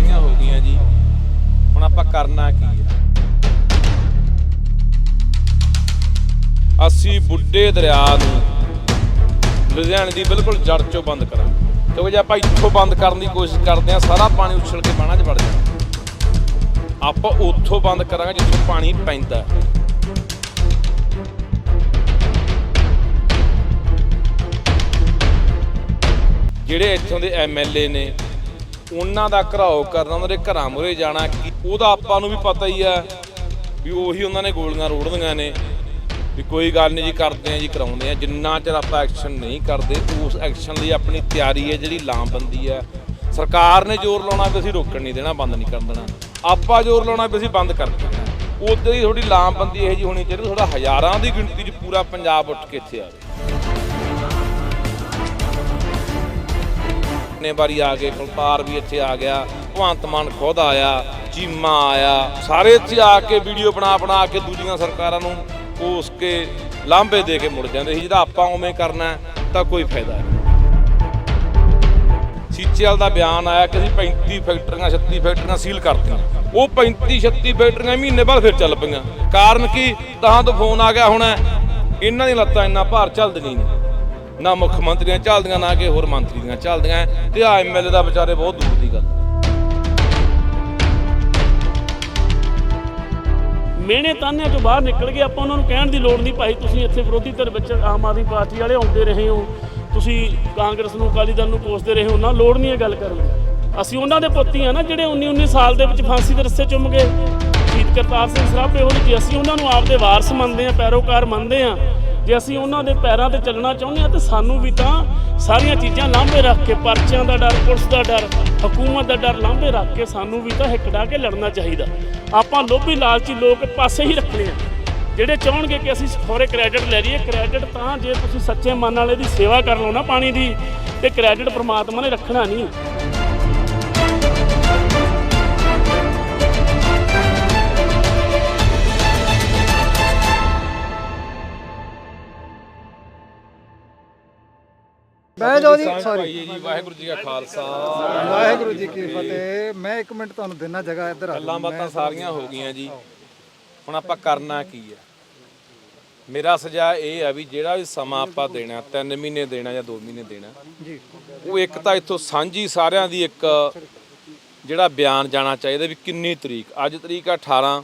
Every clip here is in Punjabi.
ਸਾਰੀਆਂ ਹੋ ਗਈਆਂ ਜੀ। ਹੁਣ ਆਪਾਂ ਕਰਨਾ ਕੀ ਹੈ ਅਸੀਂ ਬੁੱਢੇ ਦਰਿਆ ਨੂੰ ਲੁਧਿਆਣੇ ਦੀ ਬਿਲਕੁਲ ਜੜ ਚੋਂ ਬੰਦ ਕਰਾਂਗੇ। ਕਿਉਂਕਿ ਜੇ ਆਪਾਂ ਇੱਥੋਂ ਬੰਦ ਕਰਨ ਦੀ ਕੋਸ਼ਿਸ਼ ਕਰਦੇ ਹਾਂ, ਸਾਰਾ ਪਾਣੀ ਉਛਲ ਕੇ ਬਾਣਾ 'ਚ ਵੜ ਜਾਣਾ ਆਪਾਂ ਉੱਥੋਂ ਬੰਦ ਕਰਾਂਗੇ ਜਿੱਥੋਂ ਪਾਣੀ ਪੈਂਦਾ ਜਿਹੜੇ ਇੱਥੋਂ ਦੇ ਐਮਐਲਏ ਨੇ ਉਹਨਾਂ ਦਾ ਘਰਾਓ ਕਰਨਾ, ਉਹਨਾਂ ਦੇ ਘਰਾਂ ਮੁਰੇ ਜਾਣਾ, ਕੀ ਉਹਦਾ ਆਪਾਂ ਨੂੰ ਵੀ ਪਤਾ ਹੀ ਆ ਵੀ ਉਹੀ ਉਹਨਾਂ ਨੇ ਗੋਲੀਆਂ ਰੋੜਦੀਆਂ ਨੇ। ਵੀ ਕੋਈ ਗੱਲ ਨਹੀਂ ਜੀ, ਕਰਦੇ ਆ ਜੀ, ਕਰਾਉਂਦੇ ਆ। ਜਿੰਨਾ ਚਿਰ ਆਪਾਂ ਐਕਸ਼ਨ ਨਹੀਂ ਕਰਦੇ, ਉਸ ਐਕਸ਼ਨ ਲਈ ਆਪਣੀ ਤਿਆਰੀ ਹੈ ਜਿਹੜੀ ਲਾਮਬੰਦੀ ਹੈ। ਸਰਕਾਰ ਨੇ ਜ਼ੋਰ ਲਾਉਣਾ ਵੀ ਅਸੀਂ ਰੋਕਣ ਨਹੀਂ ਦੇਣਾ, ਬੰਦ ਨਹੀਂ ਕਰਨ ਦੇਣਾ। ਆਪਾਂ ਜ਼ੋਰ ਲਾਉਣਾ ਵੀ ਅਸੀਂ ਬੰਦ ਕਰ ਦੇਣਾ। ਉਦੋਂ ਹੀ ਥੋੜੀ ਲਾਮਬੰਦੀ ਇਹ ਜੀ ਹੋਣੀ ਚਾਹੀਦੀ ਥੋੜਾ ਹਜ਼ਾਰਾਂ ਦੀ ਗਿਣਤੀ 'ਚ ਪੂਰਾ ਪੰਜਾਬ ਉੱਠ ਕੇ ਇੱਥੇ ਆਵੇ ਆਪਣੇ ਵਾਰੀ ਆ ਗਏ ਕੁਲਪਾਰ ਵੀ ਇੱਥੇ ਆ ਗਿਆ, ਭਗਵੰਤ ਮਾਨ ਖੁਦ ਆਇਆ, ਚੀਮਾ ਆਇਆ, ਸਾਰੇ ਇੱਥੇ ਆ ਕੇ ਵੀਡੀਓ ਬਣਾ ਬਣਾ ਕੇ ਦੂਜੀਆਂ ਸਰਕਾਰਾਂ ਨੂੰ ਕੋਸ ਕੇ ਲਾਂਭੇ ਦੇ ਕੇ ਮੁੜ ਜਾਂਦੇ ਸੀ ਜਿਹਦਾ ਆਪਾਂ ਉਵੇਂ ਕਰਨਾ ਤਾਂ ਕੋਈ ਫਾਇਦਾ ਨਹੀਂ। ਸੀਚੇਵਾਲ ਦਾ ਬਿਆਨ ਆਇਆ ਕਿ ਅਸੀਂ 35 ਫੈਕਟਰੀਆਂ 36 ਫੈਕਟਰੀਆਂ ਸੀਲ ਕਰਤੀਆਂ। ਉਹ 35 36 ਫੈਕਟਰੀਆਂ ਮਹੀਨੇ ਬਾਅਦ ਫਿਰ ਚੱਲ ਪਈਆਂ। ਕਾਰਨ ਕੀ? ਤਾਂ ਤੋਂ ਫੋਨ ਆ ਗਿਆ ਹੁਣ, ਇਹਨਾਂ ਦੀਆਂ ਲੱਤਾਂ ਇੰਨਾ ਭਾਰ ਚੱਲਦੀਆਂ ਨਹੀਂ। ਨਾ ਮੁੱਖ ਮੰਤਰੀਆਂ ਚੱਲਦੀਆਂ, ਨਾ ਕਿ ਹੋਰ ਮੰਤਰੀ ਦੀਆਂ ਚੱਲਦੀਆਂ। ਤੇ ਆ ਐਮਐਲਏ ਦਾ ਵਿਚਾਰੇ ਬਹੁਤ ਦੂਰ ਦੀ ਗੱਲ। ਮਿਹਣੇ ਤਾਨਿਆਂ ਚੋਂ ਬਾਹਰ ਨਿਕਲ ਗਏ, ਆਪਾਂ ਉਹਨਾਂ ਨੂੰ ਕਹਿਣ ਦੀ ਲੋੜ ਨਹੀਂ ਭਾਈ, ਤੁਸੀਂ ਇੱਥੇ ਵਿਰੋਧੀ ਧਿਰ ਵਿੱਚ ਆਮ ਆਦਮੀ ਪਾਰਟੀ ਵਾਲੇ ਆਉਂਦੇ ਰਹੇ ਹੋ, ਤੁਸੀਂ ਕਾਂਗਰਸ ਨੂੰ, ਅਕਾਲੀ ਦਲ ਨੂੰ ਕੋਸਦੇ ਰਹੇ ਹੋ, ਨਾ ਲੋੜ ਨਹੀਂ ਇਹ ਗੱਲ ਕਰਨ ਦੀ। ਅਸੀਂ ਉਹਨਾਂ ਦੇ ਪੁੱਤੀ ਆ ਨਾ, ਜਿਹੜੇ 19 19 ਸਾਲ ਦੇ ਵਿੱਚ ਫਾਂਸੀ ਦੇ ਰਸਤੇ ਚੁੰਮ ਗਏ। ਸ਼ਹੀਦ ਕਰਤਾਰ ਸਿੰਘ ਸਰਾਭੇ ਹੋਣੀ ਜੀ, ਅਸੀਂ ਉਹਨਾਂ ਨੂੰ ਆਪਦੇ ਵਾਰਸ ਮੰਨਦੇ ਆ ਪੈਰੋਕਾਰ ਮੰਨਦੇ ਆ ਜੇ ਅਸੀਂ ਉਹਨਾਂ ਦੇ ਪੈਰਾਂ ਤੇ ਚੱਲਣਾ ਚਾਹੁੰਦੇ ਆ ਤੇ ਸਾਨੂੰ ਵੀ ਤਾਂ ਸਾਰੀਆਂ ਚੀਜ਼ਾਂ ਲਾਂਭੇ ਰੱਖ ਕੇ, ਪਰਚਿਆਂ ਦਾ ਡਰ, ਪੁਲਿਸ ਦਾ ਡਰ, ਹਕੂਮਤ ਦਾ ਡਰ ਲਾਂਭੇ ਰੱਖ ਕੇ ਸਾਨੂੰ ਵੀ ਤਾਂ ਹਿੱਕੜਾ ਕੇ ਲੜਨਾ ਚਾਹੀਦਾ। ਆਪਾਂ ਲੋਭੀ ਲਾਲਚੀ ਲੋਕ ਪਾਸੇ ਹੀ ਰੱਖਣੇ ਆ। ਜਿਹੜੇ ਚਾਹਣਗੇ ਕਿ ਅਸੀਂ ਫੋਰੇ ਕ੍ਰੈਡਿਟ ਲੈ ਲਈਏ, ਕ੍ਰੈਡਿਟ ਤਾਂ ਜੇ ਤੁਸੀਂ ਸੱਚੇ ਮਨ ਵਾਲੇ ਦੀ ਸੇਵਾ ਕਰ ਲਓ ਨਾ ਪਾਣੀ ਦੀ, ਤੇ ਕ੍ਰੈਡਿਟ ਪ੍ਰਮਾਤਮਾ ਨੇ ਰੱਖਣਾ ਨਹੀਂ ਜਾਓ ਜੀ ਕਿਸਾਨ ਸੌਰੀ ਜੀ ਵਾਹਿਗੁਰੂ ਜੀ ਕਾ ਖਾਲਸਾ। ਵਾਹਿਗੁਰੂ ਜੀ ਕੀ ਫਤਿਹ। ਮੈਂ ਇੱਕ ਮਿੰਟ ਤੁਹਾਨੂੰ ਦੇਣਾ ਜਗ੍ਹਾ ਇੱਧਰ ਆ ਗੱਲਾਂ ਬਾਤਾਂ ਸਾਰੀਆਂ ਹੋ ਗਈਆਂ ਜੀ। ਹੁਣ ਆਪਾਂ ਕਰਨਾ ਕੀ ਹੈ ਮੇਰਾ ਸੁਝਾਅ ਇਹ ਆ ਵੀ ਜਿਹੜਾ ਵੀ ਸਮਾਂ ਆਪਾਂ ਦੇਣਾ 3 ਮਹੀਨੇ ਦੇਣਾ ਜਾਂ 2 ਮਹੀਨੇ ਦੇਣਾ ਜੀ। ਉਹ ਇੱਕ ਤਾਂ ਇੱਥੋਂ ਸਾਂਝੀ ਸਾਰਿਆਂ ਦੀ ਇੱਕ ਜਿਹੜਾ ਬਿਆਨ ਜਾਣਾ ਚਾਹੀਦਾ ਵੀ ਕਿੰਨੀ ਤਰੀਕ। ਅੱਜ ਤਰੀਕ ਆ 18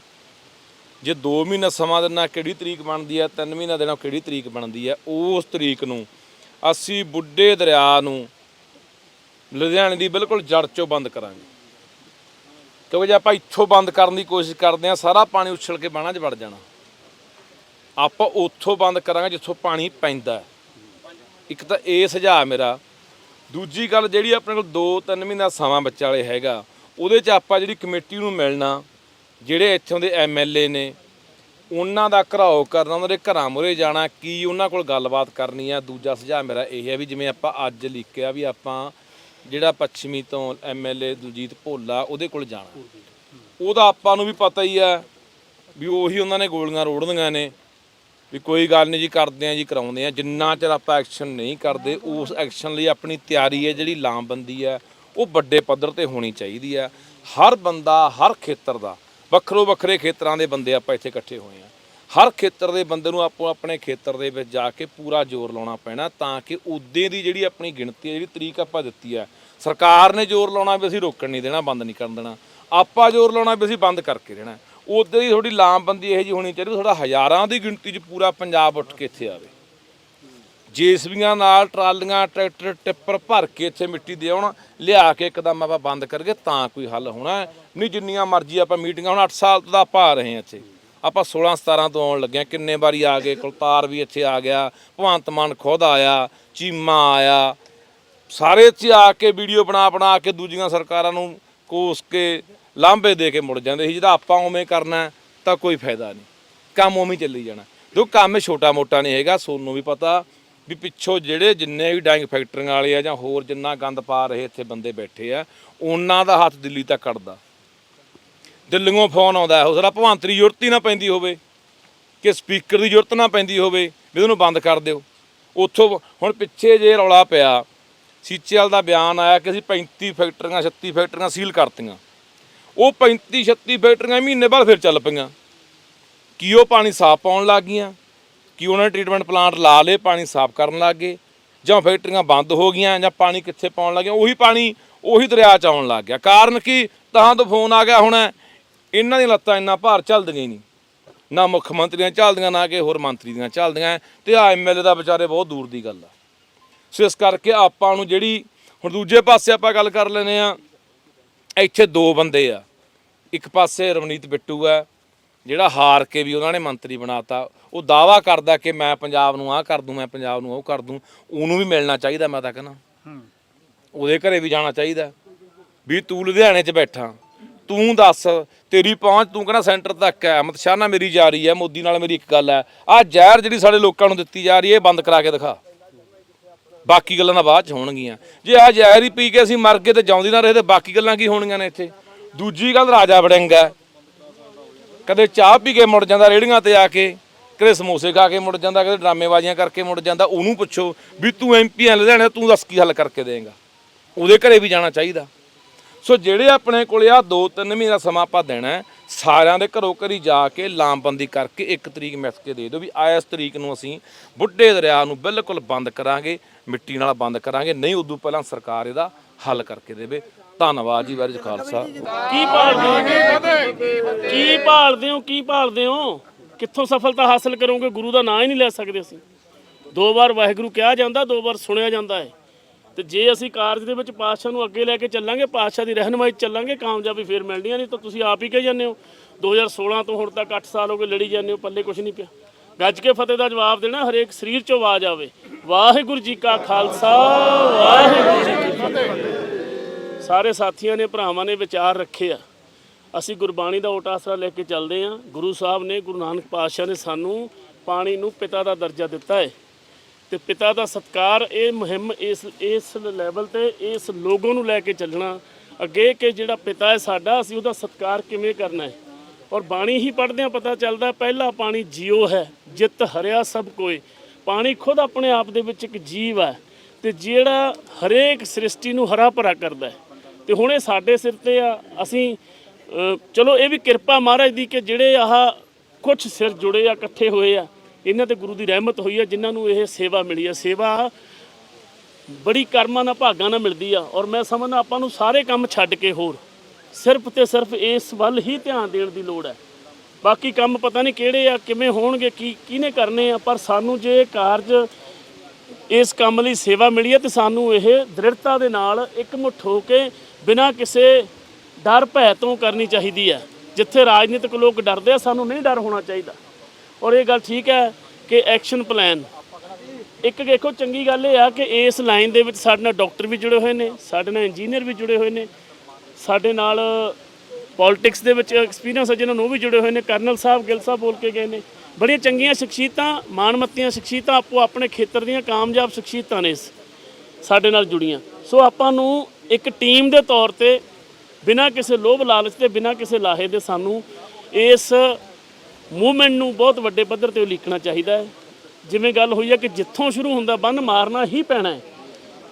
ਜੇ 2 ਮਹੀਨਾ ਸਮਾਂ ਦੇਣਾ ਕਿਹੜੀ ਤਰੀਕ ਬਣਦੀ ਹੈ 3 ਮਹੀਨਾ ਦੇਣਾ ਕਿਹੜੀ ਤਰੀਕ ਬਣਦੀ ਹੈ ਉਸ ਤਰੀਕ ਨੂੰ ਅਸੀਂ ਬੁੱਢੇ ਦਰਿਆ ਨੂੰ ਲੁਧਿਆਣੇ ਦੀ ਬਿਲਕੁਲ ਜੜ ਚੋਂ ਬੰਦ ਕਰਾਂਗੇ। ਕਿਉਂਕਿ ਜੇ ਆਪਾਂ ਇੱਥੋਂ ਬੰਦ ਕਰਨ ਦੀ ਕੋਸ਼ਿਸ਼ ਕਰਦੇ ਹਾਂ, ਸਾਰਾ ਪਾਣੀ ਉਛਲ ਕੇ ਬਾਣਾ 'ਚ ਵੜ ਜਾਣਾ। ਆਪਾਂ ਉੱਥੋਂ ਬੰਦ ਕਰਾਂਗੇ ਜਿੱਥੋਂ ਪਾਣੀ ਪੈਂਦਾ ਇੱਕ ਤਾਂ ਇਹ ਸੁਝਾਅ ਮੇਰਾ। ਦੂਜੀ ਗੱਲ ਜਿਹੜੀ ਆਪਣੇ ਕੋਲ 2-3 ਮਹੀਨਾ ਸਮਾਂ ਬੱਚਾ ਵਾਲੇ ਹੈਗਾ, ਉਹਦੇ 'ਚ ਆਪਾਂ ਜਿਹੜੀ ਕਮੇਟੀ ਨੂੰ ਮਿਲਣਾ, ਜਿਹੜੇ ਇੱਥੋਂ ਦੇ ਐਮਐਲਏ ਨੇ ਉਹਨਾਂ ਦਾ ਘਰਾਓ ਕਰਨਾ, ਉਹਨਾਂ ਦੇ ਘਰਾਂ ਮੁਰੇ ਜਾਣਾ, ਕੀ ਉਹਨਾਂ ਕੋਲ ਗੱਲਬਾਤ ਕਰਨੀ ਆ? ਦੂਜਾ ਸੁਝਾਅ ਮੇਰਾ ਇਹ ਹੈ ਵੀ ਜਿਵੇਂ ਆਪਾਂ ਅੱਜ ਲਿਖਿਆ ਵੀ ਆਪਾਂ ਜਿਹੜਾ ਪੱਛਮੀ ਤੋਂ ਐਮਐਲਏ ਦਲਜੀਤ ਭੋਲਾ ਉਹਦੇ ਕੋਲ ਜਾਣਾ। ਉਹਦਾ ਆਪਾਂ ਨੂੰ ਵੀ ਪਤਾ ਹੀ ਆ ਵੀ ਉਹੀ ਉਹਨਾਂ ਨੇ ਗੋਲੀਆਂ ਰੋੜਨੀਆਂ ਨੇ ਵੀ ਕੋਈ ਗੱਲ ਨਹੀਂ ਜੀ ਕਰਦੇ ਆ ਜੀ, ਕਰਾਉਂਦੇ ਆ। ਜਿੰਨਾ ਚਿਰ ਆਪਾਂ ਐਕਸ਼ਨ ਨਹੀਂ ਕਰਦੇ, ਉਸ ਐਕਸ਼ਨ ਲਈ ਆਪਣੀ ਤਿਆਰੀ ਹੈ ਜਿਹੜੀ ਲਾਮਬੰਦੀ ਹੈ, ਉਹ ਵੱਡੇ ਪੱਧਰ ਤੇ ਹੋਣੀ ਚਾਹੀਦੀ ਹੈ। ਹਰ ਬੰਦਾ, ਹਰ ਖੇਤਰ ਦਾ ਵੱਖਰੋ ਵੱਖਰੇ ਖੇਤਰਾਂ ਦੇ ਬੰਦੇ ਆਪਾਂ ਇੱਥੇ ਇਕੱਠੇ ਹੋਏ ਆ ਹਰ ਖੇਤਰ ਦੇ ਬੰਦੇ ਨੂੰ ਆਪੋ ਆਪਣੇ ਖੇਤਰ ਦੇ ਵਿੱਚ ਜਾ ਕੇ ਪੂਰਾ ਜ਼ੋਰ ਲਾਉਣਾ ਪੈਣਾ ਤਾਂ ਕਿ ਉਦੇ ਦੀ ਜਿਹੜੀ ਆਪਣੀ ਗਿਣਤੀ ਹੈ, ਜਿਹੜੀ ਤਰੀਕ ਆਪਾਂ ਦਿੱਤੀ ਹੈ, ਸਰਕਾਰ ਨੇ ਜ਼ੋਰ ਲਾਉਣਾ ਵੀ ਅਸੀਂ ਰੋਕਣ ਨਹੀਂ ਦੇਣਾ, ਬੰਦ ਨਹੀਂ ਕਰਨ ਦੇਣਾ। ਆਪਾਂ ਜ਼ੋਰ ਲਾਉਣਾ ਵੀ ਅਸੀਂ ਬੰਦ ਕਰਕੇ ਦੇਣਾ। ਉਦੋਂ ਦੀ ਥੋੜੀ ਲਾਮਬੰਦੀ ਇਹੋ ਜੀ ਹੋਣੀ ਚਾਹੀਦੀ ਥੋੜਾ ਹਜ਼ਾਰਾਂ ਦੀ ਗਿਣਤੀ 'ਚ ਪੂਰਾ ਪੰਜਾਬ ਉੱਠ ਕੇ ਇੱਥੇ ਆਵੇ। ਜੇਸਬੀਆਂ ਨਾਲ ਟਰਾਲੀਆਂ, ਟਰੈਕਟਰ, ਟਿੱਪਰ ਭਰ ਕੇ ਇੱਥੇ ਮਿੱਟੀ ਦੇ ਆਉਣ, ਲਿਆ ਕੇ ਇੱਕਦਮ ਆਪਾਂ ਬੰਦ ਕਰਕੇ ਤਾਂ ਕੋਈ ਹੱਲ ਹੋਣਾ ਨਹੀਂ, ਜਿੰਨੀਆਂ ਮਰਜ਼ੀ ਆਪਾਂ ਮੀਟਿੰਗਾਂ, ਹੁਣ 8 ਸਾਲ ਦਾ ਤਾਂ ਆਪਾਂ ਆ ਰਹੇ ਹਾਂ ਇੱਥੇ। ਆਪਾਂ 16 17 ਤੋਂ ਆਉਣ ਲੱਗੇ ਹਾਂ ਕਿੰਨੇ ਵਾਰੀ ਆ ਗਏ, ਕੁਲਤਾਰ ਵੀ ਇੱਥੇ ਆ ਗਿਆ ਭਗਵੰਤ ਮਾਨ ਖੁਦ ਆਇਆ, ਚੀਮਾ ਆਇਆ। ਸਾਰੇ ਇੱਥੇ ਆ ਕੇ ਵੀਡੀਓ ਬਣਾ ਬਣਾ ਕੇ ਦੂਜੀਆਂ ਸਰਕਾਰਾਂ ਨੂੰ ਕੋਸ ਕੇ ਲਾਂਭੇ ਦੇ ਕੇ ਮੁੜ ਜਾਂਦੇ ਸੀ। ਜਿਹਦਾ ਆਪਾਂ ਉਵੇਂ ਕਰਨਾ ਤਾਂ ਕੋਈ ਫਾਇਦਾ ਨਹੀਂ। ਕੰਮ ਉਵੇਂ ਚੱਲੀ ਜਾਣਾ। ਜੋ ਕੰਮ ਛੋਟਾ ਮੋਟਾ ਨਹੀਂ ਹੈਗਾ, ਸੋਨੂੰ ਵੀ ਪਤਾ। ਵੀ ਪਿੱਛੋਂ ਜਿਹੜੇ ਜਿੰਨੇ ਵੀ ਡਾਈਂਗ ਫੈਕਟਰੀਆਂ ਵਾਲੇ ਆ ਜਾਂ ਹੋਰ ਜਿੰਨਾ ਗੰਦ ਪਾ ਰਹੇ ਇੱਥੇ ਬੰਦੇ ਬੈਠੇ ਆ, ਉਹਨਾਂ ਦਾ ਹੱਥ ਦਿੱਲੀ ਤੱਕ ਕੱਢਦਾ ਦਿੱਲੀੋਂ ਫੋਨ ਆਉਂਦਾ ਉਹ ਸਾਰਾ ਭਵੰਤਰੀ ਜ਼ਰੂਰਤ ਹੀ ਨਾ ਪੈਂਦੀ ਹੋਵੇ, ਕਿ ਸਪੀਕਰ ਦੀ ਜ਼ਰੂਰਤ ਨਾ ਪੈਂਦੀ ਹੋਵੇ, ਵੀ ਉਹਨੂੰ ਬੰਦ ਕਰ ਦਿਓ। ਉੱਥੋਂ ਹੁਣ ਪਿੱਛੇ ਜੇ ਰੌਲਾ ਪਿਆ, ਸੀਚੇਵਾਲ ਦਾ ਬਿਆਨ ਆਇਆ ਕਿ ਅਸੀਂ 35 ਫੈਕਟਰੀਆਂ 36 ਫੈਕਟਰੀਆਂ ਸੀਲ ਕਰਤੀਆਂ। ਉਹ 35 36 ਫੈਕਟਰੀਆਂ ਮਹੀਨੇ ਬਾਅਦ ਫਿਰ ਚੱਲ ਪਈਆਂ। ਕੀ ਉਹ ਪਾਣੀ ਸਾਫ਼ ਪਾਉਣ ਲੱਗ ਗਈਆਂ? ਕਿ ਉਹਨਾਂ ਨੇ ਟ੍ਰੀਟਮੈਂਟ ਪਲਾਂਟ ਲਾ ਲਏ, ਪਾਣੀ ਸਾਫ਼ ਕਰਨ ਲੱਗ ਗਏ, ਜਾਂ ਫੈਕਟਰੀਆਂ ਬੰਦ ਹੋ ਗਈਆਂ, ਜਾਂ ਪਾਣੀ ਕਿੱਥੇ ਪਾਉਣ ਲੱਗ ਗਏ ਉਹੀ ਪਾਣੀ ਉਹੀ ਦਰਿਆ ਚ ਆਉਣ ਲੱਗ ਗਿਆ। ਕਾਰਨ ਕਿ? ਤਾਂ ਤੋਂ ਫੋਨ ਆ ਗਿਆ ਹੁਣ, ਇਹਨਾਂ ਦੀਆਂ ਲੱਤਾਂ ਇੰਨਾ ਭਾਰ ਚੱਲਦੀਆਂ ਹੀ ਨਹੀਂ। ਨਾ ਮੁੱਖ ਮੰਤਰੀਆਂ ਚੱਲਦੀਆਂ, ਨਾ ਕਿ ਹੋਰ ਮੰਤਰੀ ਦੀਆਂ ਚੱਲਦੀਆਂ। ਤੇ ਆ ਐਮਐਲਏ ਦਾ ਵਿਚਾਰੇ ਬਹੁਤ ਦੂਰ ਦੀ ਗੱਲ ਆ। ਸੋ ਇਸ ਕਰਕੇ ਆਪਾਂ ਨੂੰ ਜਿਹੜੀ, ਹੁਣ ਦੂਜੇ ਪਾਸੇ ਆਪਾਂ ਗੱਲ ਕਰ ਲੈਨੇ ਆ ਇੱਥੇ ਦੋ ਬੰਦੇ ਆ। ਇੱਕ ਪਾਸੇ ਰਵਨੀਤ ਬਿੱਟੂ ਆ ਜਿਹੜਾ ਹਾਰ ਕੇ ਵੀ ਉਹਨਾਂ ਨੇ ਮੰਤਰੀ ਬਣਾਤਾ ਉਹ ਦਾਵਾ ਕਰਦਾ ਕਿ ਮੈਂ ਪੰਜਾਬ ਨੂੰ ਆਹ ਕਰ ਦੂੰ ਮੈਂ ਪੰਜਾਬ ਨੂੰ ਉਹ ਕਰ ਦੂੰ ਉਹਨੂੰ ਵੀ ਮਿਲਣਾ ਚਾਹੀਦਾ ਮੈਂ ਤਾਂ ਕਹਿੰਦਾ। ਉਹਦੇ ਘਰੇ ਵੀ ਜਾਣਾ ਚਾਹੀਦਾ। ਵੀ ਤੂੰ ਲੁਧਿਆਣੇ 'ਚ ਬੈਠਾ ਤੂੰ ਦੱਸ ਤੇਰੀ ਪਹੁੰਚ ਤੂੰ ਕਹਿੰਦਾ ਸੈਂਟਰ ਤੱਕ ਹੈ? ਅਮਿਤ ਸ਼ਾਹ ਨਾਲ ਮੇਰੀ ਜਾਰੀ ਹੈ ਮੋਦੀ ਨਾਲ ਮੇਰੀ ਇੱਕ ਗੱਲ ਹੈ। ਆਹ ਜ਼ਹਿਰ ਜਿਹੜੀ ਸਾਡੇ ਲੋਕਾਂ ਨੂੰ ਦਿੱਤੀ ਜਾ ਰਹੀ ਹੈ ਇਹ ਬੰਦ ਕਰਾ ਕੇ ਦਿਖਾ। ਬਾਕੀ ਗੱਲਾਂ ਤਾਂ ਬਾਅਦ ਚ ਹੋਣਗੀਆਂ। ਜੇ ਆ ਜ਼ਹਿਰ ਹੀ ਪੀ ਕੇ ਅਸੀਂ ਮਰ ਗਏ ਤੇ ਜਿਉਂਦੀ ਨਾ ਰਹੇ ਤੇ ਬਾਕੀ ਗੱਲਾਂ ਕੀ ਹੋਣਗੀਆਂ ਨੇ ਇੱਥੇ? ਦੂਜੀ ਗੱਲ ਰਾਜਾ ਵੜਿੰਗ ਹੈ। ਕਦੇ ਚਾਹ ਪੀ ਕੇ ਮੁੜ ਜਾਂਦਾ ਰੇੜੀਆਂ ਤੇ ਆ ਕੇ, ਕਦੇ ਸਮੋਸੇ ਖਾ ਕੇ ਮੁੜ ਜਾਂਦਾ, ਕਦੇ ਡਰਾਮੇਬਾਜ਼ੀਆਂ ਕਰਕੇ ਮੁੜ ਜਾਂਦਾ, ਉਹਨੂੰ ਪੁੱਛੋ ਵੀ ਤੂੰ ਐਮਪੀ ਐ ਲੁਧਿਆਣੇ ਤੂੰ ਦੱਸ ਕੀ ਹੱਲ ਕਰਕੇ ਦੇਂਗਾ ਉਹਦੇ ਘਰੇ ਵੀ ਜਾਣਾ ਚਾਹੀਦਾ। ਸੋ ਜਿਹੜੇ ਆਪਣੇ ਕੋਲੇ ਆ 2-3 ਮਹੀਨਾ ਸਮਾਂ ਆਪਾਂ ਦੇਣਾ ਸਾਰਿਆਂ ਦੇ ਘਰੋਂ ਘਰੀ ਜਾ ਕੇ ਲਾਮਬੰਦੀ ਕਰਕੇ ਇੱਕ ਤਰੀਕ ਮਿਸ ਕੇ ਦੇ ਦਿਓ ਵੀ ਆ ਇਸ ਤਰੀਕ ਨੂੰ ਅਸੀਂ ਬੁੱਢੇ ਦਰਿਆ ਨੂੰ ਬਿਲਕੁਲ ਬੰਦ ਕਰਾਂਗੇ, ਮਿੱਟੀ ਨਾਲ ਬੰਦ ਕਰਾਂਗੇ, ਨਹੀਂ ਉਦੋਂ ਪਹਿਲਾਂ ਸਰਕਾਰ ਇਹਦਾ ਹੱਲ ਕਰਕੇ ਦੇਵੇ। ਧੰਨਵਾਦ ਜੀ ਵਾਹਿਗੁਰੂ ਜੀ ਖਾਲਸਾ। ਕੀ ਭਾਲਦੇ ਹੋ ਕੀ ਭਾਲਦੇ ਹੋ ਕੀ ਭਾਲਦੇ ਹੋ? ਕਿੱਥੋਂ ਸਫਲਤਾ ਹਾਸਲ ਕਰੋਗੇ? ਗੁਰੂ ਦਾ ਨਾਂ ਹੀ ਨਹੀਂ ਲੈ ਸਕਦੇ ਅਸੀਂ। ਦੋ ਵਾਰ ਵਾਹਿਗੁਰੂ ਕਿਹਾ ਜਾਂਦਾ ਦੋ ਵਾਰ ਸੁਣਿਆ ਜਾਂਦਾ ਹੈ। ਤੇ ਜੇ ਅਸੀਂ ਕਾਰਜ ਦੇ ਵਿੱਚ ਪਾਤਸ਼ਾਹ ਨੂੰ ਅੱਗੇ ਲੈ ਕੇ ਚੱਲਾਂਗੇ ਪਾਤਸ਼ਾਹ ਦੀ ਰਹਿਨਮਾਈ ਚੱਲਾਂਗੇ ਕਾਮਯਾਬੀ ਫੇਰ ਮਿਲਣੀਆਂ ਨਹੀਂ ਤਾਂ ਤੁਸੀਂ ਆਪ ਹੀ ਕਹੀ ਜਾਂਦੇ ਹੋ 2016 ਤੋਂ ਹੁਣ ਤੱਕ 8 ਸਾਲ ਹੋ ਗਏ ਲੜੀ ਜਾਂਦੇ ਹੋ ਪੱਲੇ ਕੁਝ ਨਹੀਂ ਪਿਆ। ਗੱਜ ਕੇ ਫਤਿਹ ਦਾ ਜਵਾਬ ਦੇਣਾ ਹਰੇਕ ਸਰੀਰ 'ਚੋਂ ਆਵਾਜ਼ ਆਵੇ। ਵਾਹਿਗੁਰੂ ਜੀ ਕਾ ਖਾਲਸਾ ਵਾਹਿਗੁਰੂ ਜੀ ਕੀ ਫਤਿਹ। ਸਾਰੇ ਸਾਥੀਆਂ ਨੇ, ਭਰਾਵਾਂ ਨੇ ਵਿਚਾਰ ਰੱਖੇ ਆ। ਅਸੀਂ ਗੁਰਬਾਣੀ ਦਾ ਓਟ ਆਸਰਾ ਲੈ ਕੇ ਚੱਲਦੇ ਹਾਂ ਗੁਰੂ ਸਾਹਿਬ ਨੇ, ਗੁਰੂ ਨਾਨਕ ਪਾਤਸ਼ਾਹ ਨੇ ਸਾਨੂੰ ਪਾਣੀ ਨੂੰ ਪਿਤਾ ਦਾ ਦਰਜਾ ਦਿੱਤਾ ਹੈ ਤੇ ਪਿਤਾ ਦਾ ਸਤਕਾਰ ਇਹ ਮੁਹਿੰਮ ਇਸ ਇਸ ਲੈਵਲ ਤੇ ਇਸ ਲੋਗੋ ਨੂੰ ਲੈ ਕੇ ਚੱਲਣਾ। ਅੱਗੇ ਕਿ ਜਿਹੜਾ ਪਿਤਾ ਹੈ ਸਾਡਾ, ਅਸੀਂ ਉਹਦਾ ਸਤਕਾਰ ਕਿਵੇਂ ਕਰਨਾ ਹੈ ਔਰ ਬਾਣੀ ਹੀ ਪੜ੍ਹਦੇ ਆ ਪਤਾ ਚੱਲਦਾ, ਪਹਿਲਾ ਪਾਣੀ ਜੀਓ ਹੈ, ਜਿਤ ਹਰਿਆ ਸਭ ਕੋਈ ਪਾਣੀ ਖੁਦ ਆਪਣੇ ਆਪ ਦੇ ਵਿੱਚ ਇੱਕ ਜੀਵ ਹੈ, ਤੇ ਜਿਹੜਾ ਹਰੇਕ ਸ੍ਰਿਸ਼ਟੀ ਨੂੰ ਹਰਾ ਭਰਾ ਕਰਦਾ ਹੈ ਤੇ ਹੁਣ ਇਹ ਸਾਡੇ ਸਿਰ ਤੇ ਆ, ਅਸੀਂ ਚਲੋ ਇਹ ਵੀ ਕਿਰਪਾ ਮਹਾਰਾਜ ਦੀ ਕਿ ਜਿਹੜੇ ਆਹ ਕੁਝ ਸਿਰ ਜੁੜੇ ਆ, ਇਕੱਠੇ ਹੋਏ ਆ, ਇਹਨਾਂ ਤੇ ਗੁਰੂ ਦੀ ਰਹਿਮਤ ਹੋਈ ਆ, ਜਿਨ੍ਹਾਂ ਨੂੰ ਇਹ ਸੇਵਾ ਮਿਲੀ ਆ। ਸੇਵਾ ਬੜੀ ਕਰਮਾਂ ਨਾਲ, ਭਾਗਾਂ ਨਾਲ ਮਿਲਦੀ ਆ। ਔਰ ਮੈਂ ਸਮਝਦਾ ਆਪਾਂ ਨੂੰ ਸਾਰੇ ਕੰਮ ਛੱਡ ਕੇ ਹੋਰ, ਸਿਰਫ ਤੇ ਸਿਰਫ ਇਸ ਵੱਲ ਹੀ ਧਿਆਨ ਦੇਣ ਦੀ ਲੋੜ ਹੈ ਬਾਕੀ ਕੰਮ ਪਤਾ ਨਹੀਂ ਕਿਹੜੇ ਆ, ਕਿਵੇਂ ਹੋਣਗੇ, ਕੀ, ਕਿਹਨੇ ਕਰਨੇ ਆ, ਪਰ ਸਾਨੂੰ ਜੇ ਕਾਰਜ ਇਸ ਕੰਮ ਲਈ ਸੇਵਾ ਮਿਲੀ ਹੈ ਤੇ ਸਾਨੂੰ ਇਹ ਦ੍ਰਿੜਤਾ ਦੇ ਨਾਲ ਇੱਕ ਮੁੱਠ ਹੋ ਕੇ ਬਿਨਾਂ ਕਿਸੇ ਡਰ ਭੈ ਤੋਂ ਕਰਨੀ ਚਾਹੀਦੀ ਹੈ। ਜਿੱਥੇ ਰਾਜਨੀਤਿਕ ਲੋਕ ਡਰਦੇ ਆ, ਸਾਨੂੰ ਨਹੀਂ ਡਰ ਹੋਣਾ ਚਾਹੀਦਾ। ਔਰ ਇਹ ਗੱਲ ਠੀਕ ਹੈ ਕਿ ਐਕਸ਼ਨ ਪਲਾਨ ਇੱਕ ਦੇਖੋ, ਚੰਗੀ ਗੱਲ ਇਹ ਆ ਕਿ ਇਸ ਲਾਈਨ ਦੇ ਵਿੱਚ ਸਾਡੇ ਨਾਲ ਡਾਕਟਰ ਵੀ ਜੁੜੇ ਹੋਏ ਨੇ, ਸਾਡੇ ਨਾਲ ਇੰਜੀਨੀਅਰ ਵੀ ਜੁੜੇ ਹੋਏ ਨੇ, ਸਾਡੇ ਨਾਲ ਪੋਲਿਟਿਕਸ ਦੇ ਵਿੱਚ ਐਕਸਪੀਰੀਅੰਸ ਹੈ ਜਿਨ੍ਹਾਂ ਨੂੰ ਉਹ ਵੀ ਜੁੜੇ ਹੋਏ ਨੇ, ਕਰਨਲ ਸਾਹਿਬ, ਗਿੱਲ ਸਾਹਿਬ ਬੋਲ ਕੇ ਗਏ ਨੇ। ਬੜੀਆਂ ਚੰਗੀਆਂ ਸ਼ਖਸੀਅਤਾਂ, ਮਾਣਮੱਤੀਆਂ ਸ਼ਖਸੀਅਤਾਂ ਆਪੋ ਆਪਣੇ ਖੇਤਰ ਦੀਆਂ ਕਾਮਯਾਬ ਸ਼ਖਸੀਅਤਾਂ ਨੇ ਇਸ ਸਾਡੇ ਨਾਲ ਜੁੜੀਆਂ। ਸੋ ਆਪਾਂ ਨੂੰ ਇੱਕ ਟੀਮ ਦੇ ਤੌਰ ਤੇ ਬਿਨਾਂ ਕਿਸੇ ਲੋਭ ਲਾਲਚ ਤੇ ਬਿਨਾਂ ਕਿਸੇ ਲਾਹੇ ਦੇ ਸਾਨੂੰ ਇਸ ਮੂਵਮੈਂਟ ਨੂੰ ਬਹੁਤ ਵੱਡੇ ਪੱਧਰ ਤੇ ਉਲੀਕਣਾ ਚਾਹੀਦਾ ਹੈ। ਜਿਵੇਂ ਗੱਲ ਹੋਈ ਹੈ ਕਿ ਜਿੱਥੋਂ ਸ਼ੁਰੂ ਹੁੰਦਾ, ਬੰਨ ਮਾਰਨਾ ਹੀ ਪੈਣਾ ਹੈ।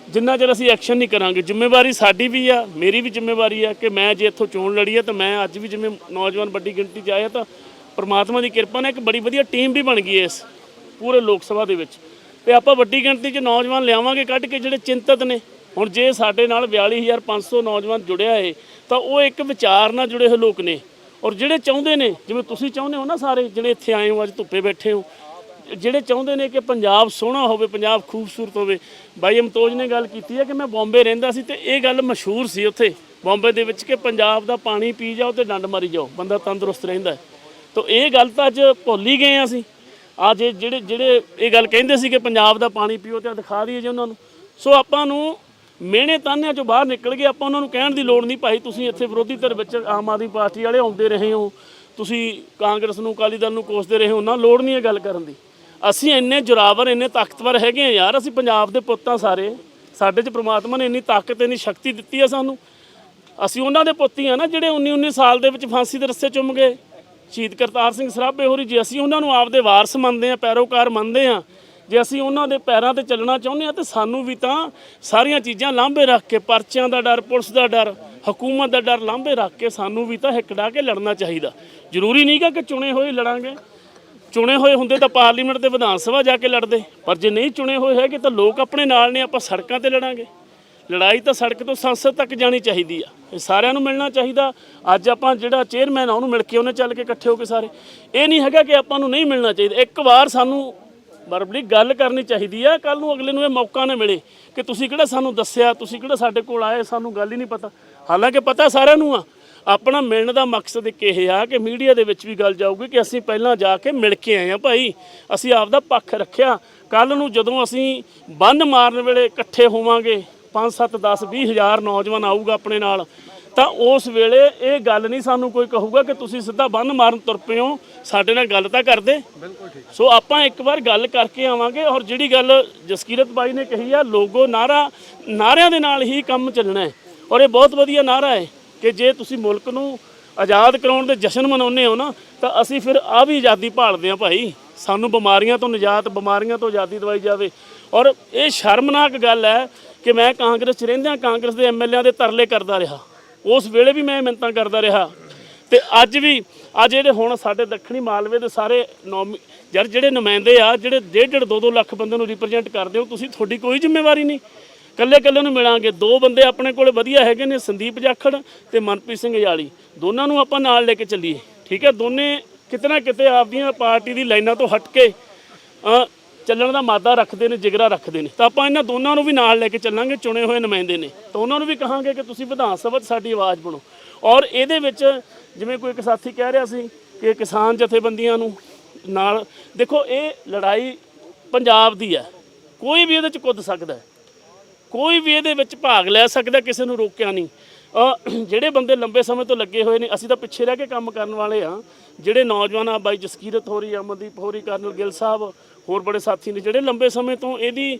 ਜਿੰਨਾ ਚਿਰ ਅਸੀਂ ਐਕਸ਼ਨ ਨਹੀਂ ਕਰਾਂਗੇ, ਜ਼ਿੰਮੇਵਾਰੀ ਸਾਡੀ ਵੀ ਆ, ਮੇਰੀ ਵੀ ਜ਼ਿੰਮੇਵਾਰੀ ਆ ਕਿ ਮੈਂ ਜੇ ਇੱਥੋਂ ਚੋਣ ਲੜੀ ਆ ਤਾਂ ਮੈਂ ਅੱਜ ਵੀ ਜਿਵੇਂ ਨੌਜਵਾਨ ਵੱਡੀ ਗਿਣਤੀ 'ਚ ਆਇਆ ਤਾਂ ਪ੍ਰਮਾਤਮਾ ਦੀ ਕਿਰਪਾ ਨਾਲ ਇੱਕ ਬੜੀ ਵਧੀਆ ਟੀਮ ਵੀ ਬਣ ਗਈ ਹੈ ਇਸ ਪੂਰੇ ਲੋਕ ਸਭਾ ਦੇ ਵਿੱਚ। ਤੇ ਆਪਾਂ ਵੱਡੀ ਗਿਣਤੀ 'ਚ ਨੌਜਵਾਨ ਲਿਆਵਾਂਗੇ ਕੱਢ ਕੇ ਜਿਹੜੇ ਚਿੰਤਤ ਨੇ ਹੁਣ ਜੇ ਸਾਡੇ ਨਾਲ 42500 ਨੌਜਵਾਨ ਜੁੜਿਆ ਏ, ਤਾਂ ਉਹ ਇੱਕ ਵਿਚਾਰ ਨਾਲ ਜੁੜੇ ਹੋਏ ਲੋਕ ਨੇ। ਔਰ ਜਿਹੜੇ ਚਾਹੁੰਦੇ ਨੇ, ਜਿਵੇਂ ਤੁਸੀਂ ਚਾਹੁੰਦੇ ਹੋ ਨਾ ਸਾਰੇ, ਜਿਹੜੇ ਇੱਥੇ ਆਏ ਹੋ, ਅੱਜ ਧੁੱਪੇ ਬੈਠੇ ਹੋ, ਜਿਹੜੇ ਚਾਹੁੰਦੇ ਨੇ ਕਿ ਪੰਜਾਬ ਸੋਹਣਾ ਹੋਵੇ, ਪੰਜਾਬ ਖੂਬਸੂਰਤ ਹੋਵੇ, ਬਾਈ ਅਮਤੋਜ ਨੇ ਗੱਲ ਕੀਤੀ ਹੈ ਕਿ ਮੈਂ ਬੰਬੇ ਰਹਿੰਦਾ ਸੀ ਤੇ ਇਹ ਗੱਲ ਮਸ਼ਹੂਰ ਸੀ ਉੱਥੇ, ਬੰਬੇ ਦੇ ਵਿੱਚ ਕਿ ਪੰਜਾਬ ਦਾ ਪਾਣੀ ਪੀ ਜਾਓ ਤੇ ਡੰਡ ਮਾਰੀ ਜਾਓ, ਬੰਦਾ ਤੰਦਰੁਸਤ ਰਹਿੰਦਾ ਤਾਂ ਇਹ ਗੱਲ ਤਾਂ ਅੱਜ ਭੁੱਲ ਹੀ ਗਏ ਹਾਂ ਅਸੀਂ। ਅੱਜ ਇਹ ਜਿਹੜੇ ਜਿਹੜੇ ਇਹ ਗੱਲ ਕਹਿੰਦੇ ਸੀ ਕਿ ਪੰਜਾਬ ਦਾ ਪਾਣੀ ਪੀਓ ਤੇ ਦਿਖਾ ਦਈਏ ਜੀ ਉਹਨਾਂ ਨੂੰ। ਸੋ ਆਪਾਂ ਨੂੰ ਮਿਹਣੇ ਤਾਨਿਆਂ ਚੋਂ ਬਾਹਰ ਨਿਕਲ ਗਏ। ਆਪਾਂ ਉਹਨਾਂ ਨੂੰ ਕਹਿਣ ਦੀ ਲੋੜ ਨਹੀਂ ਭਾਈ, ਤੁਸੀਂ ਇੱਥੇ ਵਿਰੋਧੀ ਧਿਰ ਵਿੱਚ ਆਮ ਆਦਮੀ ਪਾਰਟੀ ਵਾਲੇ ਆਉਂਦੇ ਰਹੇ ਹੋ। ਤੁਸੀਂ ਕਾਂਗਰਸ ਨੂੰ, ਅਕਾਲੀ ਦਲ ਨੂੰ ਕੋਸਦੇ ਰਹੇ ਹੋ। ਨਾ, ਲੋੜ ਨਹੀਂ ਹੈ ਗੱਲ ਕਰਨ ਦੀ। ਅਸੀਂ ਇੰਨੇ ਜੁਰਾਵਰ, ਇੰਨੇ ਤਾਕਤਵਰ ਹੈਗੇ ਆ ਯਾਰ, ਅਸੀਂ ਪੰਜਾਬ ਦੇ ਪੁੱਤ ਪੁੱਤਾਂ ਸਾਰੇ। ਸਾਡੇ 'ਚ ਪ੍ਰਮਾਤਮਾ ਨੇ ਇੰਨੀ ਤਾਕਤ, ਇੰਨੀ ਸ਼ਕਤੀ ਦਿੱਤੀ ਆ ਸਾਨੂੰ। ਅਸੀਂ ਉਹਨਾਂ ਦੇ ਪੁੱਤ ਹੀ ਆ ਨਾ, ਜਿਹੜੇ 19 19 ਸਾਲ ਦੇ ਵਿੱਚ ਫਾਂਸੀ ਦੇ ਰੱਸੇ ਚੁੰਮ ਗਏ। ਸ਼ਹੀਦ ਕਰਤਾਰ ਸਿੰਘ ਸਰਾਭੇ ਹੋਰੀ ਜੀ, ਅਸੀਂ ਉਹਨਾਂ ਨੂੰ ਆਪਦੇ ਵਾਰਸ ਮੰਨਦੇ ਆ ਪੈਰੋਕਾਰ ਮੰਨਦੇ ਆ ਜੇ ਅਸੀਂ ਉਹਨਾਂ ਦੇ ਪੈਰਾਂ ਤੇ ਚੱਲਣਾ ਚਾਹੁੰਦੇ ਆ ਤੇ ਸਾਨੂੰ ਵੀ ਤਾਂ ਸਾਰੀਆਂ ਚੀਜ਼ਾਂ ਲਾਂਭੇ ਰੱਖ ਕੇ, ਪਰਚਿਆਂ ਦਾ ਡਰ, ਪੁਲਿਸ ਦਾ ਡਰ, ਹਕੂਮਤ ਦਾ ਡਰ ਲਾਂਭੇ ਰੱਖ ਕੇ ਸਾਨੂੰ ਵੀ ਤਾਂ ਹਿੱਕੜਾ ਕੇ ਲੜਨਾ ਚਾਹੀਦਾ। ਜ਼ਰੂਰੀ ਨਹੀਂ ਗਾ ਕਿ ਚੁਣੇ ਹੋਏ ਲੜਾਂਗੇ। ਚੁਣੇ ਹੋਏ ਹੁੰਦੇ ਤਾਂ ਪਾਰਲੀਮੈਂਟ ਤੇ ਵਿਧਾਨ ਸਭਾ ਜਾ ਕੇ ਲੜਦੇ, ਪਰ ਜੇ ਨਹੀਂ ਚੁਣੇ ਹੋਏ ਹੈਗੇ ਤਾਂ ਲੋਕ ਆਪਣੇ ਨਾਲ ਨੇ, ਆਪਾਂ ਸੜਕਾਂ ਤੇ ਲੜਾਂਗੇ। ਲੜਾਈ ਤਾਂ ਸੜਕ ਤੋਂ ਸੰਸਦ ਤੱਕ ਜਾਣੀ ਚਾਹੀਦੀ ਆ। ਇਹ ਸਾਰਿਆਂ ਨੂੰ ਮਿਲਣਾ ਚਾਹੀਦਾ। ਅੱਜ ਆਪਾਂ ਜਿਹੜਾ ਚੇਅਰਮੈਨ ਆ, ਉਹਨੂੰ ਮਿਲ ਕੇ ਉਹਨੇ ਚੱਲ ਕੇ ਇਕੱਠੇ ਹੋ ਕੇ ਸਾਰੇ। ਇਹ ਨਹੀਂ ਹੈਗਾ ਕਿ ਆਪਾਂ ਨੂੰ ਨਹੀਂ ਮਿਲਣਾ ਚਾਹੀਦਾ। ਇੱਕ ਵਾਰ ਸਾਨੂੰ ਬਰਬਲੀ, ਗੱਲ ਕਰਨੀ ਚਾਹੀਦੀ ਆ ਕੱਲ ਨੂੰ ਅਗਲੇ ਨੂੰ ਇਹ ਮੌਕਾ ਨਾ ਮਿਲੇ ਕਿ ਤੁਸੀਂ ਕਿਹੜਾ ਸਾਨੂੰ ਦੱਸਿਆ, ਤੁਸੀਂ ਕਿਹੜਾ ਸਾਡੇ ਕੋਲ ਆਏ, ਸਾਨੂੰ ਗੱਲ ਹੀ ਨਹੀਂ ਪਤਾ। ਹਾਲਾਂਕਿ ਪਤਾ ਸਾਰਿਆਂ ਨੂੰ ਆ, ਆਪਣਾ ਮਿਲਣ ਦਾ ਮਕਸਦ ਇੱਕ ਇਹ ਆ ਕਿ ਮੀਡੀਆ ਦੇ ਵਿੱਚ ਵੀ ਗੱਲ ਜਾਊਗੀ ਕਿ ਅਸੀਂ ਪਹਿਲਾਂ ਜਾ ਕੇ ਮਿਲ ਕੇ ਆਏ ਆ ਭਾਈ। ਅਸੀਂ ਆਪਦਾ ਪੱਖ ਰੱਖਿਆ ਕੱਲ ਨੂੰ ਜਦੋਂ ਅਸੀਂ ਬੰਨ ਮਾਰਨ ਵੇਲੇ ਇਕੱਠੇ ਹੋਵਾਂਗੇ 5 7 10 20 ਹਜ਼ਾਰ ਨੌਜਵਾਨ ਆਊਗਾ ਆਪਣੇ ਨਾਲ ਤਾਂ ਉਸ ਵੇਲੇ ਇਹ ਗੱਲ ਨਹੀਂ ਸਾਨੂੰ ਕੋਈ ਕਹੂਗਾ ਕਿ ਤੁਸੀਂ ਸਿੱਧਾ ਬੰਨ ਮਾਰਨ ਤੁਰ ਪਏ ਹੋ ਸਾਡੇ ਨਾਲ ਗੱਲ ਤਾਂ ਕਰਦੇ ਬਿਲਕੁਲ ਠੀਕ। ਸੋ ਆਪਾਂ ਇੱਕ ਵਾਰ ਗੱਲ ਕਰਕੇ ਆਵਾਂਗੇ ਔਰ ਜਿਹੜੀ ਗੱਲ ਜਸਕੀਰਤ ਬਾਈ ਨੇ ਕਹੀ ਆ ਲੋਗੋ ਨਾਰਾ ਨਾਰਿਆਂ ਦੇ ਨਾਲ ਹੀ ਕੰਮ ਚੱਲਣਾ ਹੈ। ਔਰ ਇਹ ਬਹੁਤ ਵਧੀਆ ਨਾਰਾ ਹੈ ਕਿ ਜੇ ਤੁਸੀਂ ਮੁਲਕ ਨੂੰ ਆਜ਼ਾਦ ਕਰਾਉਣ ਦੇ ਜਸ਼ਨ ਮਨਾਉਂਦੇ ਹੋ ਨਾ ਤਾਂ ਅਸੀਂ ਫਿਰ ਆ ਵੀ ਆਜ਼ਾਦੀ ਭਾਲਦੇ ਆ ਭਾਈ। ਸਾਨੂੰ ਬਿਮਾਰੀਆਂ ਤੋਂ ਨਿਜਾਤ ਬਿਮਾਰੀਆਂ ਤੋਂ ਆਜ਼ਾਦੀ ਦਵਾਈ ਜਾਵੇ। ਔਰ ਇਹ ਸ਼ਰਮਨਾਕ ਗੱਲ ਹੈ ਕਿ ਮੈਂ ਕਾਂਗਰਸ 'ਚ ਰਹਿੰਦਿਆਂ ਕਾਂਗਰਸ ਦੇ ਐਮਐਲਏਆਂ ਦੇ ਤਰਲੇ ਕਰਦਾ ਰਿਹਾ। ਉਸ ਵੇਲੇ ਵੀ ਮੈਂ ਮਿੰਤਾਂ ਕਰਦਾ ਰਿਹਾ। ਤੇ ਅੱਜ ਵੀ, ਅੱਜ ਜਿਹੜੇ ਹੁਣ ਸਾਡੇ ਦੱਖਣੀ ਮਾਲਵੇ ਦੇ ਸਾਰੇ ਨੌਮੀ, ਯਾਰ ਜਿਹੜੇ ਨੁਮਾਇੰਦੇ ਆ, ਜਿਹੜੇ ਡੇਢ ਡੇਢ 2-2 ਲੱਖ ਬੰਦੇ ਨੂੰ ਰਿਪਰੈਜ਼ੈਂਟ ਕਰਦੇ ਹੋ, ਤੁਸੀਂ ਤੁਹਾਡੀ ਕੋਈ ਜ਼ਿੰਮੇਵਾਰੀ ਨਹੀਂ। ਕੱਲੇ ਕੱਲੇ ਨੂੰ ਮਿਲਾਂਗੇ। ਦੋ ਬੰਦੇ ਆਪਣੇ ਕੋਲੇ ਵਧੀਆ ਹੈਗੇ ਨੇ, ਸੰਦੀਪ ਜਾਖੜ ਤੇ ਮਨਪ੍ਰੀਤ ਸਿੰਘ ਯਾਲੀ। ਦੋਨਾਂ ਨੂੰ ਆਪਾਂ ਨਾਲ ਲੈ ਕੇ ਚੱਲੀਏ। ਠੀਕ ਹੈ? ਦੋਨੇ ਕਿਤੇ ਨਾ ਕਿਤੇ ਆਪਦੀਆਂ ਪਾਰਟੀ ਦੀ ਲਾਈਨਾਂ ਤੋਂ ਹਟ ਕੇ ਚੱਲਣ ਦਾ ਮਾਦਾ ਰੱਖਦੇ ਨੇ, ਜਿਗਰਾ ਰੱਖਦੇ ਨੇ। ਤਾਂ ਆਪਾਂ ਇਹਨਾਂ ਦੋਨਾਂ ਨੂੰ ਵੀ ਨਾਲ ਲੈ ਕੇ ਚੱਲਾਂਗੇ, ਚੁਣੇ ਹੋਏ ਨੁਮਾਇੰਦੇ ਨੇ। ਤਾਂ ਉਹਨਾਂ ਨੂੰ ਵੀ ਕਹਾਂਗੇ ਕਿ ਤੁਸੀਂ ਵਿਧਾਨ ਸਭਾ 'ਚ ਸਾਡੀ ਆਵਾਜ਼ ਬਣੋ ਔਰ ਇਹਦੇ ਵਿੱਚ ਜਿਵੇਂ ਕੋਈ ਇੱਕ ਸਾਥੀ ਕਹਿ ਰਿਹਾ ਸੀ ਕਿ ਕਿਸਾਨ ਜਥੇਬੰਦੀਆਂ ਨੂੰ ਨਾਲ, ਦੇਖੋ ਇਹ ਲੜਾਈ ਪੰਜਾਬ ਦੀ ਹੈ। ਕੋਈ ਵੀ ਇਹਦੇ 'ਚ ਕੁੱਦ ਸਕਦਾ ਕੋਈ ਵੀ ਇਹਦੇ ਵਿੱਚ ਭਾਗ ਲੈ ਸਕਦਾ, ਕਿਸੇ ਨੂੰ ਰੋਕਿਆ ਨਹੀਂ। ਜਿਹੜੇ ਬੰਦੇ ਲੰਬੇ ਸਮੇਂ ਤੋਂ ਲੱਗੇ ਹੋਏ ਨੇ, ਅਸੀਂ ਤਾਂ ਪਿੱਛੇ ਰਹਿ ਕੇ ਕੰਮ ਕਰਨ ਵਾਲੇ ਆ ਜਿਹੜੇ ਨੌਜਵਾਨ ਆ, ਬਾਈ ਜਸਕੀਰਤ ਹੋਰੀ, ਅਮਨਦੀਪ ਹੋਰੀ, ਕਰਨਲ ਗਿੱਲ ਸਾਹਿਬ, ਹੋਰ ਬੜੇ ਸਾਥੀ ਨੇ, ਜਿਹੜੇ ਲੰਬੇ ਸਮੇਂ ਤੋਂ ਇਹਦੀ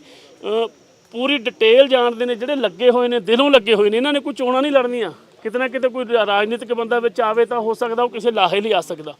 ਪੂਰੀ ਡਿਟੇਲ ਜਾਣਦੇ ਨੇ, ਜਿਹੜੇ ਲੱਗੇ ਹੋਏ ਨੇ, ਦਿਲੋਂ ਲੱਗੇ ਹੋਏ ਨੇ, ਇਹਨਾਂ ਨੇ ਕੋਈ ਚੋਣਾਂ ਨਹੀਂ ਲੜਨੀਆਂ। ਕਿਤੇ ਨਾ ਕਿਤੇ ਕੋਈ ਰਾਜਨੀਤਿਕ ਬੰਦਾ ਵਿੱਚ ਆਵੇ ਤਾਂ ਹੋ ਸਕਦਾ ਉਹ ਕਿਸੇ ਲਾਹੇ ਲਈ ਆ ਸਕਦਾ।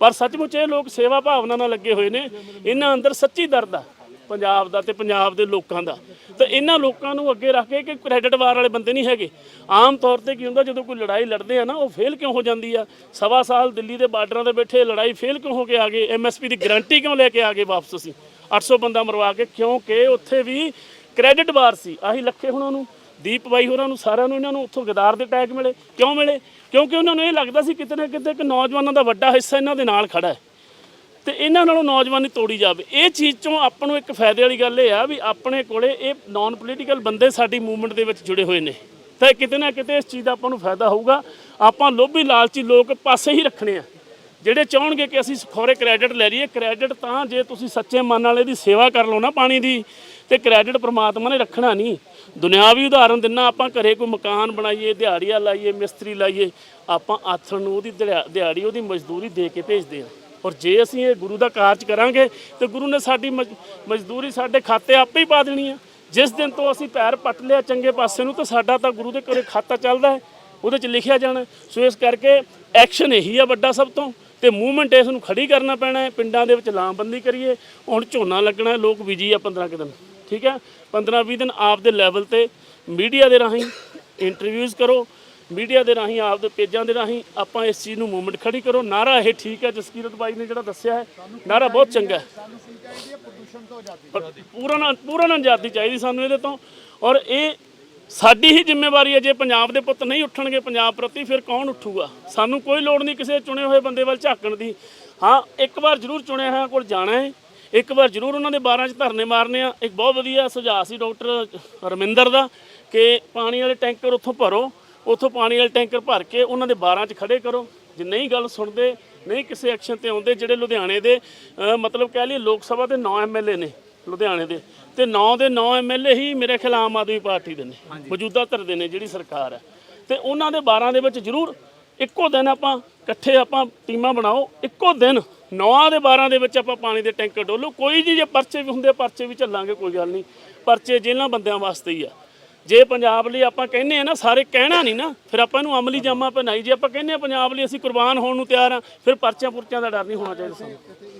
ਪਰ ਸੱਚਮੁੱਚ ਇਹ ਲੋਕ ਸੇਵਾ ਭਾਵਨਾ ਨਾਲ ਲੱਗੇ ਹੋਏ ਨੇ, ਇਹਨਾਂ ਅੰਦਰ ਸੱਚੀ ਦਰਦ ਆ। ਪੰਜਾਬ ਦਾ ਤੇ ਪੰਜਾਬ ਦੇ ਲੋਕਾਂ ਦਾ। ਤਾਂ ਇਹਨਾਂ ਲੋਕਾਂ ਨੂੰ ਅੱਗੇ ਰੱਖ ਕੇ ਕਿ ਕ੍ਰੈਡਿਟ ਵਾਰ ਵਾਲੇ ਬੰਦੇ ਨਹੀਂ ਹੈਗੇ। ਆਮ ਤੌਰ ਤੇ ਕੀ ਹੁੰਦਾ, ਜਦੋਂ ਕੋਈ ਲੜਾਈ ਲੜਦੇ ਆ ਨਾ, ਉਹ ਫੇਲ ਕਿਉਂ ਹੋ ਜਾਂਦੀ ਆ? ਸਵਾ ਸਾਲ ਦਿੱਲੀ ਦੇ ਬਾਰਡਰਾਂ 'ਤੇ ਬੈਠੇ, ਲੜਾਈ ਫੇਲ ਕਿਉਂ ਹੋ ਕੇ ਆ ਗਏ ਐਮਐਸਪੀ ਦੀ ਗਾਰੰਟੀ ਕਿਉਂ ਲੈ ਕੇ ਆ ਗਏ ਵਾਪਸ ਅਸੀਂ? 800 ਬੰਦਾ ਮਰਵਾ ਕੇ, ਕਿਉਂਕਿ ਉੱਥੇ ਵੀ ਕ੍ਰੈਡਿਟ ਵਾਰ ਸੀ। ਆਹੀ ਲੱਖੇ ਹੁਣਾਂ ਨੂੰ, ਦੀਪ ਬਾਈ ਹੋਰਾਂ ਨੂੰ, ਸਾਰਿਆਂ ਨੂੰ ਇਹਨਾਂ ਨੂੰ ਉੱਥੋਂ ਗਦਾਰ ਦੇ ਟੈਗ ਮਿਲੇ। ਕਿਉਂ ਮਿਲੇ? ਕਿਉਂਕਿ ਉਹਨਾਂ ਨੂੰ ਇਹ ਲੱਗਦਾ ਸੀ ਕਿਤੇ ਨਾ ਕਿਤੇ ਇੱਕ ਨੌਜਵਾਨਾਂ ਦਾ ਵੱਡਾ ਹਿੱਸਾ ਇਹਨਾਂ ਦੇ ਨਾਲ ਖੜਾ ਹੈ। ਤੇ ਇਹਨਾਂ ਨਾਲੋਂ ਨੌਜਵਾਨੀ ਤੋੜੀ ਜਾਵੇ। ਇਹ ਚੀਜ਼ ਚੋਂ ਆਪਾਂ ਨੂੰ ਇੱਕ ਫਾਇਦੇ ਵਾਲੀ ਗੱਲ ਇਹ ਆ ਵੀ ਆਪਣੇ ਕੋਲੇ ਇਹ ਨਾਨ ਪੋਲੀਟੀਕਲ ਬੰਦੇ ਸਾਡੀ ਮੂਵਮੈਂਟ ਦੇ ਵਿੱਚ ਜੁੜੇ ਹੋਏ ਨੇ। ਤਾਂ ਕਿਤੇ ਨਾ ਕਿਤੇ ਇਸ ਚੀਜ਼ ਦਾ ਆਪਾਂ ਨੂੰ ਫਾਇਦਾ ਹੋਊਗਾ। ਆਪਾਂ ਲੋਭੀ ਲਾਲਚੀ ਲੋਕ ਪਾਸੇ ਹੀ ਰੱਖਣੇ ਆ। ਜਿਹੜੇ ਚਾਹਣਗੇ ਕਿ ਅਸੀਂ ਖੋਰੇ ਕ੍ਰੈਡਿਟ ਲੈ ਲਈਏ ਕ੍ਰੈਡਿਟ ਤਾਂ ਜੇ ਤੁਸੀਂ ਸੱਚੇ ਮਨ ਵਾਲੇ ਇਹਦੀ ਸੇਵਾ ਕਰ ਲਓ ਨਾ ਪਾਣੀ ਦੀ, ਤੇ ਕ੍ਰੈਡਿਟ ਪ੍ਰਮਾਤਮਾ ਨੇ ਰੱਖਣਾ ਨਹੀਂ। ਦੁਨਿਆਵੀ ਉਦਾਹਰਨ ਦਿੰਨਾ, ਆਪਾਂ ਘਰੇ ਕੋਈ ਮਕਾਨ ਬਣਾਈਏ, ਦਿਹਾੜੀਆਂ ਲਾਈਏ, ਮਿਸਤਰੀ ਲਾਈਏ, ਆਪਾਂ ਆਥਣ ਨੂੰ ਉਹਦੀ ਦਿਹਾ- ਦਿਹਾੜੀ, ਉਹਦੀ ਮਜ਼ਦੂਰੀ ਦੇ ਕੇ ਭੇਜਦੇ ਹਾਂ ਔਰ ਜੇ ਅਸੀਂ ਇਹ ਗੁਰੂ ਦਾ ਕਾਰਜ ਕਰਾਂਗੇ, ਤੇ ਗੁਰੂ ਨੇ ਸਾਡੀ ਮਜ਼- ਮਜ਼ਦੂਰੀ ਸਾਡੇ ਖਾਤੇ ਆਪੇ ਹੀ ਪਾ ਦੇਣੀ ਆ। ਜਿਸ ਦਿਨ ਤੋਂ ਅਸੀਂ ਪੈਰ ਪੱਟ ਲਿਆ ਚੰਗੇ ਪਾਸੇ ਨੂੰ, ਤਾਂ ਸਾਡਾ ਤਾਂ ਗੁਰੂ ਦੇ ਘਰੇ ਖਾਤਾ ਚੱਲਦਾ ਹੈ, ਉਹਦੇ 'ਚ ਲਿਖਿਆ ਜਾਣਾ ਸੋ ਇਸ ਕਰਕੇ ਐਕਸ਼ਨ ਇਹੀ ਆ ਵੱਡਾ ਸਭ ਤੋਂ, ਤੇ ਮੂਵਮੈਂਟ ਇਸ ਨੂੰ ਖੜੀ ਕਰਨਾ ਪੈਣਾ ਹੈ, ਪਿੰਡਾਂ ਦੇ ਵਿੱਚ ਲਾਮਬੰਦੀ ਕਰੀਏ, ਹੁਣ ਝੋਨਾ ਲੱਗਣਾ ਲੋਕ ਬਿਜ਼ੀ ਆ 15 ਕੁ ਦਿਨ, ਠੀਕ ਹੈ? 15 20 ਦਿਨ ਆਪ ਦੇ ਲੈਵਲ ਤੇ ਮੀਡੀਆ ਦੇ ਰਾਹੀਂ ਇੰਟਰਵਿਊਜ਼ ਕਰੋ ਮੀਡੀਆ ਦੇ ਰਾਹੀਂ, ਆਪ ਦੇ ਪੇਜਾਂ ਦੇ ਰਾਹੀਂ ਆਪਾਂ ਇਸ ਚੀਜ਼ ਨੂੰ ਮੂਵਮੈਂਟ ਖੜੀ ਕਰੋ। ਨਾਰਾ ਇਹ ਠੀਕ ਹੈ, ਜਸਕੀਰਤ ਬਾਈ ਨੇ ਜਿਹੜਾ ਦੱਸਿਆ ਹੈ, ਨਾਰਾ ਬਹੁਤ ਚੰਗਾ ਹੈ। ਪੂਰਨ ਪੂਰਨ ਆਜ਼ਾਦੀ ਚਾਹੀਦੀ ਸਾਨੂੰ ਇਹਦੇ ਤੋਂ। ਔਰ ਇਹ ਸਾਡੀ ਹੀ ਜ਼ਿੰਮੇਵਾਰੀ ਹੈ, ਜੇ ਪੰਜਾਬ ਦੇ ਪੁੱਤ ਨਹੀਂ ਉੱਠਣਗੇ ਪੰਜਾਬ ਪ੍ਰਤੀ, ਫਿਰ ਕੌਣ ਉੱਠੂਗਾ? ਸਾਨੂੰ ਕੋਈ ਲੋੜ ਨਹੀਂ ਕਿਸੇ ਚੁਣੇ ਹੋਏ ਬੰਦੇ ਵੱਲ ਝਾਕਣ ਦੀ। ਹਾਂ, ਇੱਕ ਵਾਰ ਜ਼ਰੂਰ ਚੁਣਿਆ ਹੋਇਆ ਕੋਲ ਜਾਣਾ ਹੈ। ਇੱਕ ਵਾਰ ਜ਼ਰੂਰ ਉਹਨਾਂ ਦੇ 12 ਚ ਧਰਨੇ ਮਾਰਨੇ ਆ। ਇੱਕ ਬਹੁਤ ਵਧੀਆ ਸੁਝਾਅ ਸੀ ਡਾਕਟਰ ਰਮਿੰਦਰ ਦਾ ਕਿ ਪਾਣੀ ਵਾਲੇ ਟੈਂਕਰ ਉੱਥੋਂ ਭਰੋ। ਉੱਥੋਂ ਪਾਣੀ ਵਾਲੇ ਟੈਂਕਰ ਭਰ ਕੇ ਉਹਨਾਂ ਦੇ 12 ਚ ਖੜੇ ਕਰੋ। ਜੇ ਨਹੀਂ ਗੱਲ ਸੁਣਦੇ ਨਹੀਂ ਕਿਸੇ ਐਕਸ਼ਨ ਤੇ ਆਉਂਦੇ ਜਿਹੜੇ ਲੁਧਿਆਣੇ ਦੇ ਮਤਲਬ ਕਹਿ ਲਈਏ ਲੋਕ ਸਭਾ ਦੇ 9 ਐਮਐਲਏ ਨੇ ਲੁਧਿਆਣੇ ਦੇ ਤੇ 9 ਦੇ 9 ਐਮਐਲਏ ਹੀ ਮੇਰੇ ਖਿਆਲ ਆਮ ਆਦਮੀ ਪਾਰਟੀ ਦੇ ਨੇ ਮੌਜੂਦਾ ਧਿਰ ਦੇ ਨੇ ਜਿਹੜੀ ਸਰਕਾਰ ਹੈ। ਤੇ ਉਹਨਾਂ ਦੇ 12 ਦੇ ਵਿੱਚ ਜ਼ਰੂਰ ਇੱਕੋ ਦਿਨ ਆਪਾਂ ਇਕੱਠੇ ਆਪਾਂ ਟੀਮਾਂ ਬਣਾਓ ਇੱਕੋ ਦਿਨ 9 ਦੇ 12 ਦੇ ਵਿੱਚ ਆਪਾਂ ਪਾਣੀ ਦੇ ਟੈਂਕਰ ਡੋਲੋ। ਕੋਈ ਜੀ ਜੇ ਪਰਚੇ ਵੀ ਹੁੰਦੇ ਪਰਚੇ ਵੀ ਚੱਲਾਂਗੇ ਕੋਈ ਗੱਲ ਨਹੀਂ। ਪਰਚੇ ਜੇਲ੍ਹਾਂ ਬੰਦਿਆਂ ਵਾਸਤੇ ਹੀ ਆ। ਜੇ ਪੰਜਾਬ ਲਈ ਆਪਾਂ ਕਹਿੰਦੇ ਆ ਨਾ, ਸਾਰੇ ਕਹਿਣਾ ਨਹੀਂ ਨਾ, ਫਿਰ ਆਪਾਂ ਨੂੰ ਅਮਲੀ ਜਾਮਾ ਪਹਿਨਾਈ। ਜੇ ਆਪਾਂ ਕਹਿੰਦੇ ਆ ਪੰਜਾਬ ਲਈ ਅਸੀਂ ਕੁਰਬਾਨ ਹੋਣ ਨੂੰ ਤਿਆਰ ਆ, ਫਿਰ ਪਰਚਿਆਂ ਪੁਰਚਿਆਂ ਦਾ ਡਰ ਨਹੀਂ ਹੋਣਾ ਚਾਹੀਦਾ ਸਾਨੂੰ।